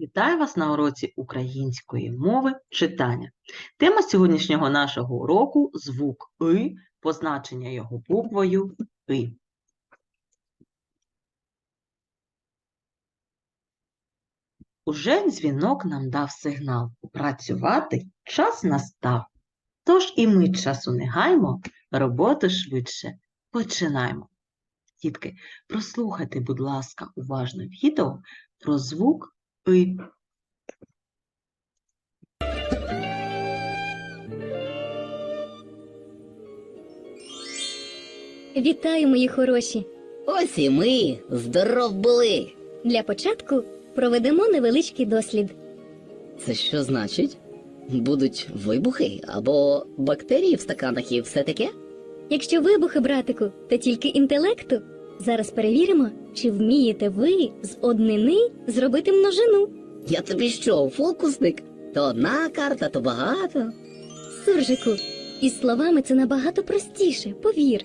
Вітаю вас на уроці української мови читання. Тема сьогоднішнього нашого уроку звук «и», позначення його буквою «и». Уже дзвінок нам дав сигнал. Працювати час настав. Тож і ми часу не гаймо, роботу швидше починаємо. Дітки, прослухайте, будь ласка, уважно відео про звук «и». Вітаю, мої хороші! Ось і ми здоров були. Для початку проведемо невеличкий дослід. Це що значить? Будуть вибухи або бактерії в стаканах і все таке? Якщо вибухи, братику, то тільки інтелекту. Зараз перевіримо, чи вмієте ви з однини зробити множину. Я тобі що, фокусник? То одна карта, то багато. Суржику, із словами це набагато простіше, повір.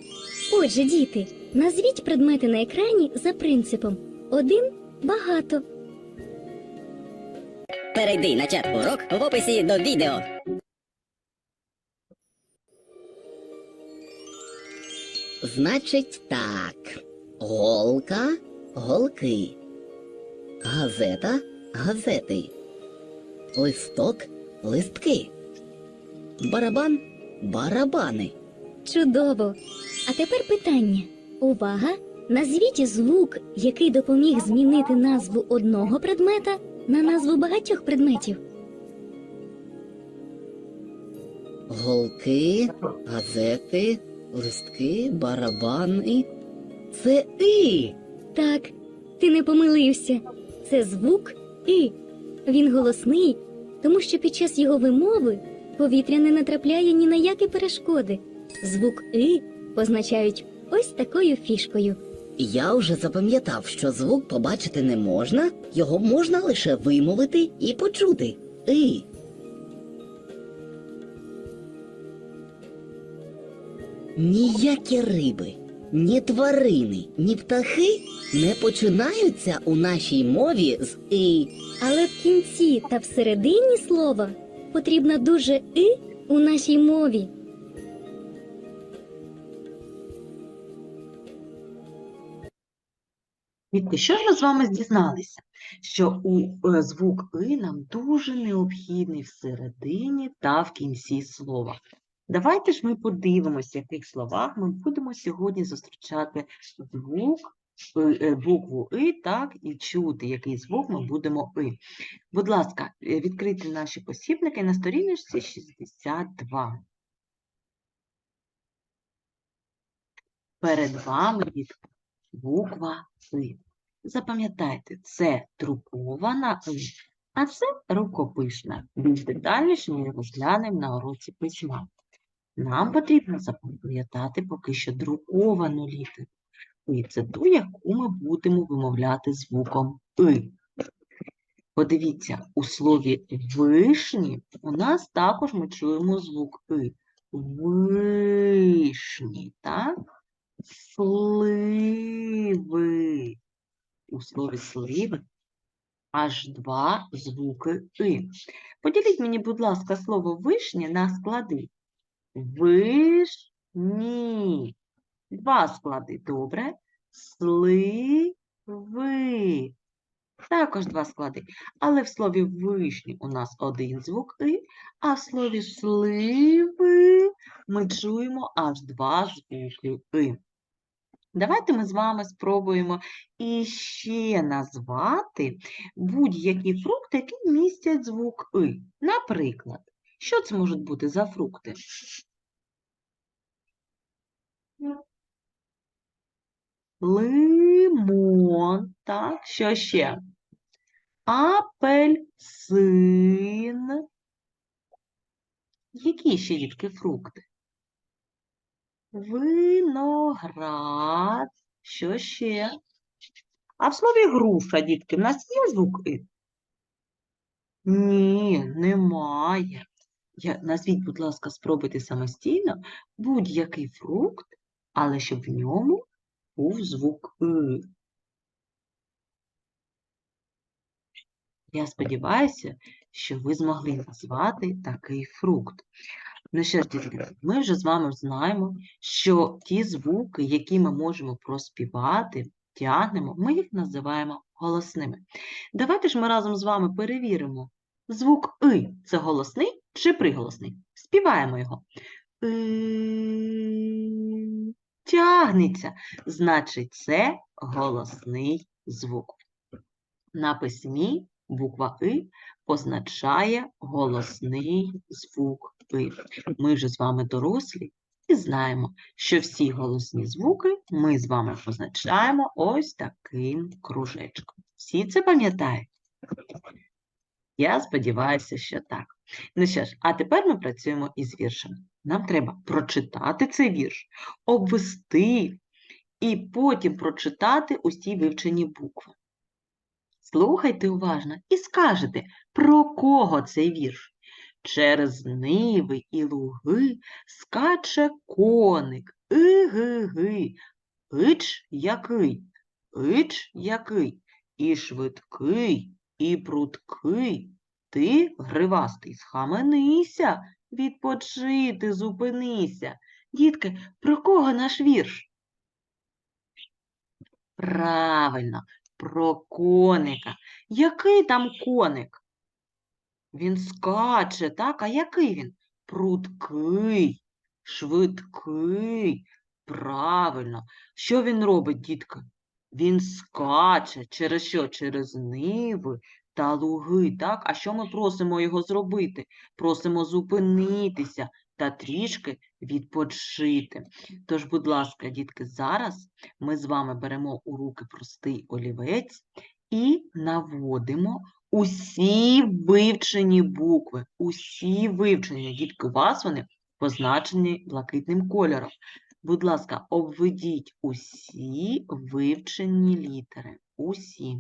Отже, діти, назвіть предмети на екрані за принципом один багато. Перейди на чат урок в описі до відео. Значить так. Голка голки. Газета газети. Листок листки. Барабан барабани. Чудово! А тепер питання. Увага! Назвіть звук, який допоміг змінити назву одного предмета на назву багатьох предметів. Голки, газети, листки, барабани. Це і. Так, ти не помилився. Це звук І. Він голосний, тому що під час його вимови повітря не натрапляє ні на які перешкоди. Звук І позначають ось такою фішкою. Я вже запам'ятав, що звук побачити не можна, його можна лише вимовити і почути. І. Ніякі риби, ні тварини, ні птахи не починаються у нашій мові з і. Але в кінці та всередині слова потрібно дуже І у нашій мові. Дітки, що ж ми з вами дізналися? Що у е, звук «и» нам дуже необхідний всередині та в кінці слова. Давайте ж ми подивимося, в яких словах ми будемо сьогодні зустрічати звук, е, е, букву «и», так, і чути, який звук ми будемо «и». Будь ласка, е, відкрийте наші посібники на сторіночці 62. Перед вами дітки, буква «и». Запам'ятайте, це друкована «и», а це рукописна. Більш детальніше ми розглянемо на уроці письма. Нам потрібно запам'ятати поки що друковану літеру. «и» – це ту, яку ми будемо вимовляти звуком «и». Подивіться, у слові вишні у нас також ми чуємо звук «и». Вишні, так? Сливи. У слові сливи аж два звуки «и». Поділіть мені, будь ласка, слово вишня на склади. Вишні. Два склади, добре. Сливи. Також два склади. Але в слові вишні у нас один звук «и», а в слові сливи ми чуємо аж два звуки «и». Давайте ми з вами спробуємо іще назвати будь-які фрукти, які містять звук «и». Наприклад, що це можуть бути за фрукти? Лимон, так, що ще? Апельсин. Які ще дітки фрукти? Виноград. Що ще? А в слові груша, дітки, в нас є звук «и»? Ні, немає. Назвіть, будь ласка, спробуйте самостійно будь-який фрукт, але щоб в ньому був звук «и». Я сподіваюся, що ви змогли назвати такий фрукт. Ну що ж, дітки, ми вже з вами знаємо, що ті звуки, які ми можемо проспівати, тягнемо, ми їх називаємо голосними. Давайте ж ми разом з вами перевіримо. Звук «и» – це голосний чи приголосний? Співаємо його. «И» тягнеться, значить, це голосний звук. На письмі буква «и» означає голосний звук «и». Ми вже з вами дорослі і знаємо, що всі голосні звуки ми з вами позначаємо ось таким кружечком. Всі це пам'ятають? Я сподіваюся, що так. Ну що ж, а тепер ми працюємо із віршем. Нам треба прочитати цей вірш, обвести і потім прочитати усі вивчені букви. Слухайте уважно і скажете, про кого цей вірш. Через ниви і луги скаче коник, иги-ги, ич який, ич який, і швидкий, і прудкий. Ти, гривастий, схаменися, відпочити, зупинися. Дітки, про кого наш вірш? Правильно, про коника. Який там коник? Він скаче, так? А який він? Прудкий, швидкий. Правильно. Що він робить, дітки? Він скаче через що? Через ниви та луги, так? А що ми просимо його зробити? Просимо зупинитися та трішки відпочити. Тож, будь ласка, дітки, зараз ми з вами беремо у руки простий олівець і наводимо усі вивчені букви, усі вивчені, дітки, у вас вони позначені блакитним кольором. Будь ласка, обведіть усі вивчені літери. Усі.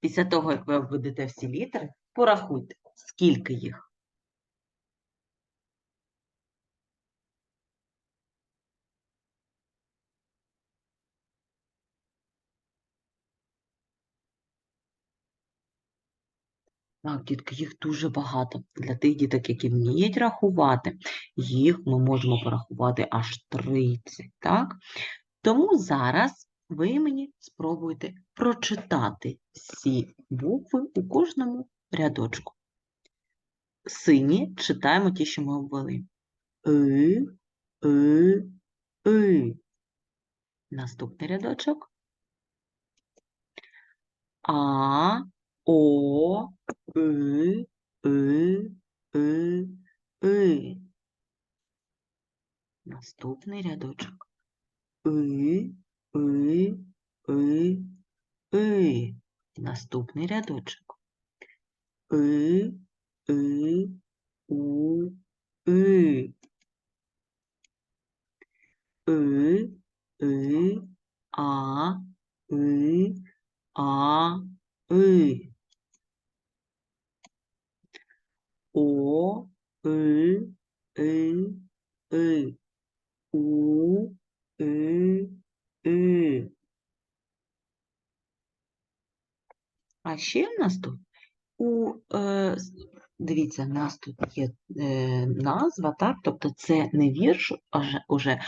Після того, як ви обведете всі літери, порахуйте, скільки їх. Так, дітки, їх дуже багато. Для тих діток, які вміють рахувати, їх ми можемо порахувати аж 30, так? Тому зараз ви мені спробуйте прочитати всі букви у кожному рядочку. Сині читаємо ті, що ми обвели. И, и, и. Наступний рядочок. А, О, И, И, И, И. Наступний рядочок. И, И, И, И. Наступний рядочок. И, И, У, И. И, И, А, И, А, И. О, И, И, И. У, И, И. А ще в нас тут у, е, дивіться, в нас тут є е, назва, так? Тобто це не вірш уже,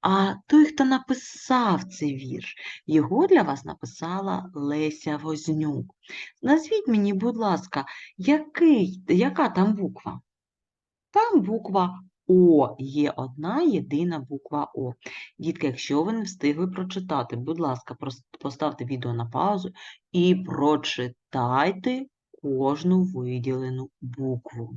а той, хто написав цей вірш. Його для вас написала Леся Вознюк. Назвіть мені, будь ласка, який, яка там буква? Там буква О, є одна єдина буква О. Дітки, якщо ви не встигли прочитати, будь ласка, поставте відео на паузу і прочитайте кожну виділену букву.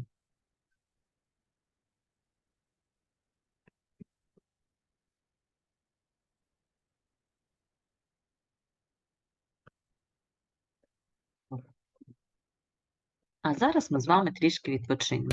А зараз ми з вами трішки відпочинемо.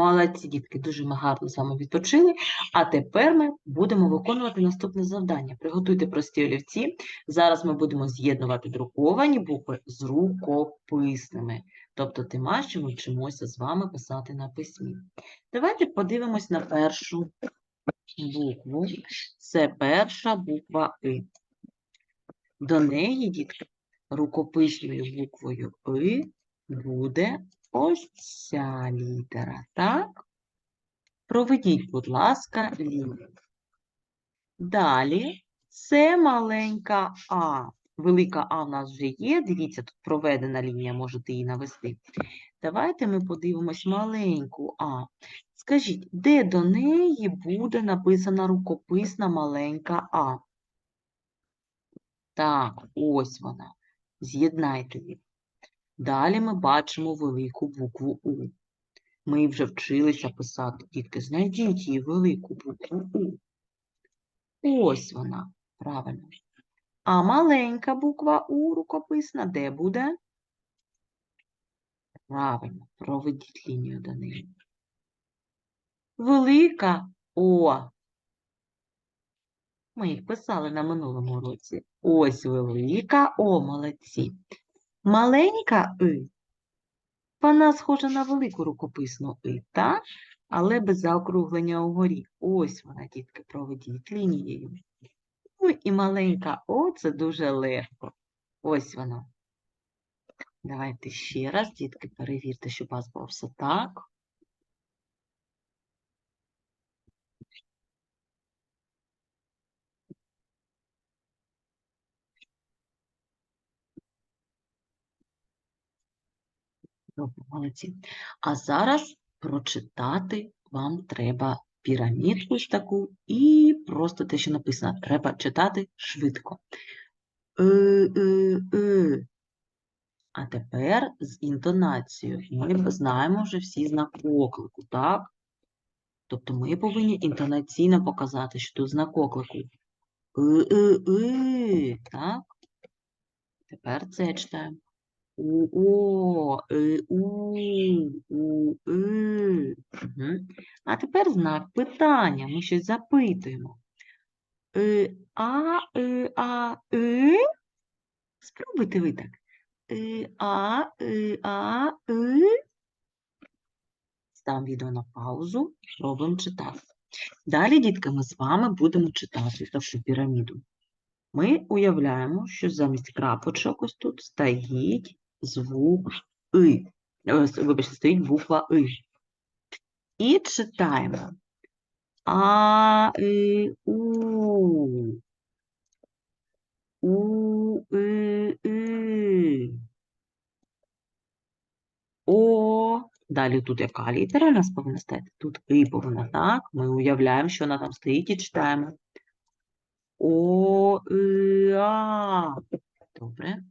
Молодці, дітки, дуже ми гарно з вами відпочили. А тепер ми будемо виконувати наступне завдання. Приготуйте прості олівці. Зараз ми будемо з'єднувати друковані букви з рукописними. Тобто тема, що ми вчимося з вами писати на письмі. Давайте подивимось на першу букву. Це перша буква И. До неї, дітки, рукописною буквою И буде ось ця літера, так? Проведіть, будь ласка, лінію. Далі це маленька А. Велика А в нас вже є. Дивіться, тут проведена лінія, можете її навести. Давайте ми подивимось маленьку А. Скажіть, де до неї буде написана рукописна маленька А? Так, ось вона. З'єднайте їх. Далі ми бачимо велику букву У. Ми вже вчилися писати. Дітки, знайдіть її велику букву У. Ось вона, правильно. А маленька буква У рукописна де буде? Правильно, проведіть лінію до неї. Велика О. Ми їх писали на минулому році. Ось велика О, молодці. Маленька И. Вона схожа на велику рукописну И, та? Але без заокруглення угорі. Ось вона, дітки, проведіть лінією. Ну і маленька О, це дуже легко. Ось вона. Давайте ще раз, дітки, перевірте, щоб у вас було все так. Добре, молодці. А зараз прочитати вам треба пірамідку ось таку і просто те, що написано. Треба читати швидко. Е, е, е. А тепер з інтонацією. Ми знаємо вже всі знак оклику, так? Тобто ми повинні інтонаційно показати, що тут знак оклику. Е, е, е, так? Тепер це читаємо. У, о, е, у, у. А тепер знак питання. Ми щось запитуємо. Е, а, е, а, е. Спробуйте ви так. Е, а, е, а, е. Ставимо відео на паузу, робимо читати. Далі, дітки, ми з вами будемо читати таку піраміду. Ми уявляємо, що замість крапочок ось тут стоїть звук И. Е, Вибачте, стоїть буква И. І читаємо. А, И, У. У, И, И. О. Далі тут яка літера у нас повинна стояти? Тут І повинна, так? Ми уявляємо, що вона там стоїть і читаємо. О, И, А. Добре.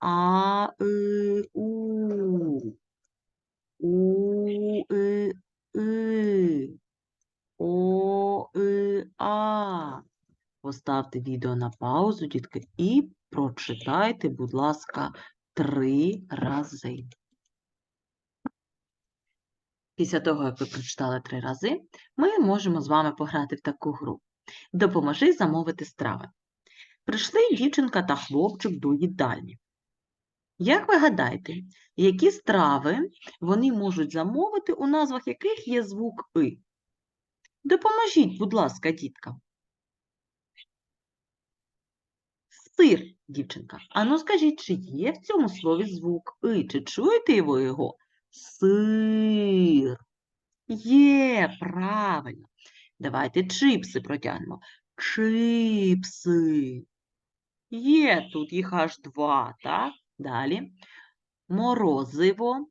А, И, У. У, И, И. О, И, А. Поставте відео на паузу, дітки, і прочитайте, будь ласка, три рази. Після того, як ви прочитали три рази, ми можемо з вами пограти в таку гру. Допоможи замовити страви. Прийшли дівчинка та хлопчик до їдальні. Як ви гадаєте, які страви вони можуть замовити, у назвах яких є звук И? Допоможіть, будь ласка, діткам. Сир, дівчинка. Ану скажіть, чи є в цьому слові звук И? Чи чуєте ви його? Сир. Є, правильно. Давайте чипси протягнемо. Чипси. Є, тут їх аж два, так? Далі. Морозиво.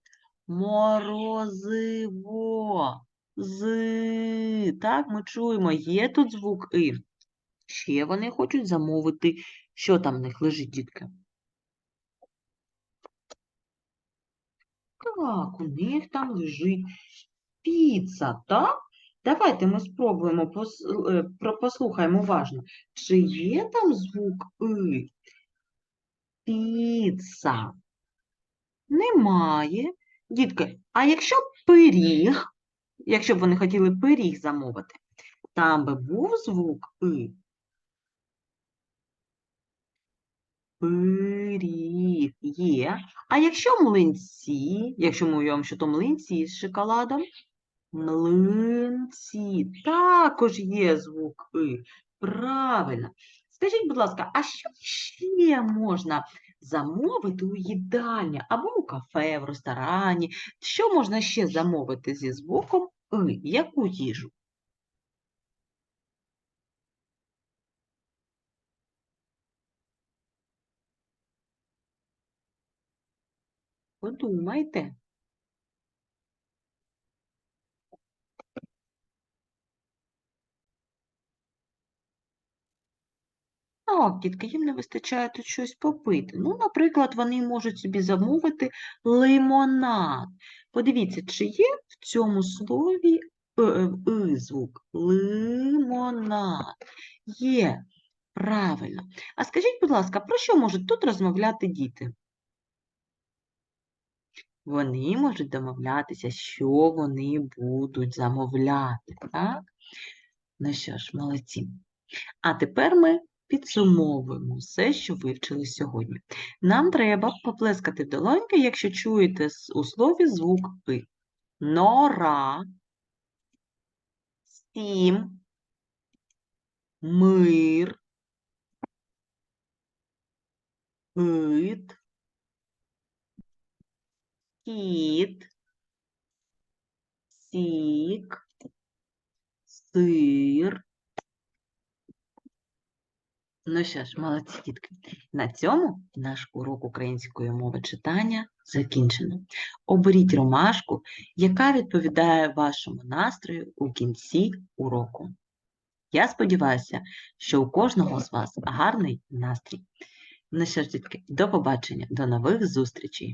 Морозиво. З. Так, ми чуємо, є тут звук И. Ще вони хочуть замовити. Що там в них лежить, дітки? Так, у них там лежить піца, так? Давайте ми спробуємо, е, послухаємо уважно. Чи є там звук И? Піца. Немає. Дітки, а якщо пиріг, якщо б вони хотіли пиріг замовити, там би був звук И. Пиріг є. А якщо млинці, якщо ми уявимо, що то млинці з шоколадом, млинці також є звук И. Правильно. Скажіть, будь ласка, а що ще можна замовити у їдальні або у кафе, в ресторані? Що можна ще замовити зі звуком И? Яку їжу? Подумайте. Так, їм не вистачає тут щось попити. Ну, наприклад, вони можуть собі замовити лимонад. Подивіться, чи є в цьому слові е, е, звук? Лимонад. Є. Правильно. А скажіть, будь ласка, про що можуть тут розмовляти діти? Вони можуть домовлятися, що вони будуть замовляти, так? Ну що ж, молодці. А тепер ми підсумовуємо все, що вивчили сьогодні. Нам треба поплескати в долоньки, якщо чуєте у слові звук «и». Нора, сім, мир, ит, кіт, сік, сир. Ну що ж, молодці дітки. На цьому наш урок української мови читання закінчено. Оберіть ромашку, яка відповідає вашому настрою у кінці уроку. Я сподіваюся, що у кожного з вас гарний настрій. Ну що ж, дітки, до побачення, до нових зустрічей!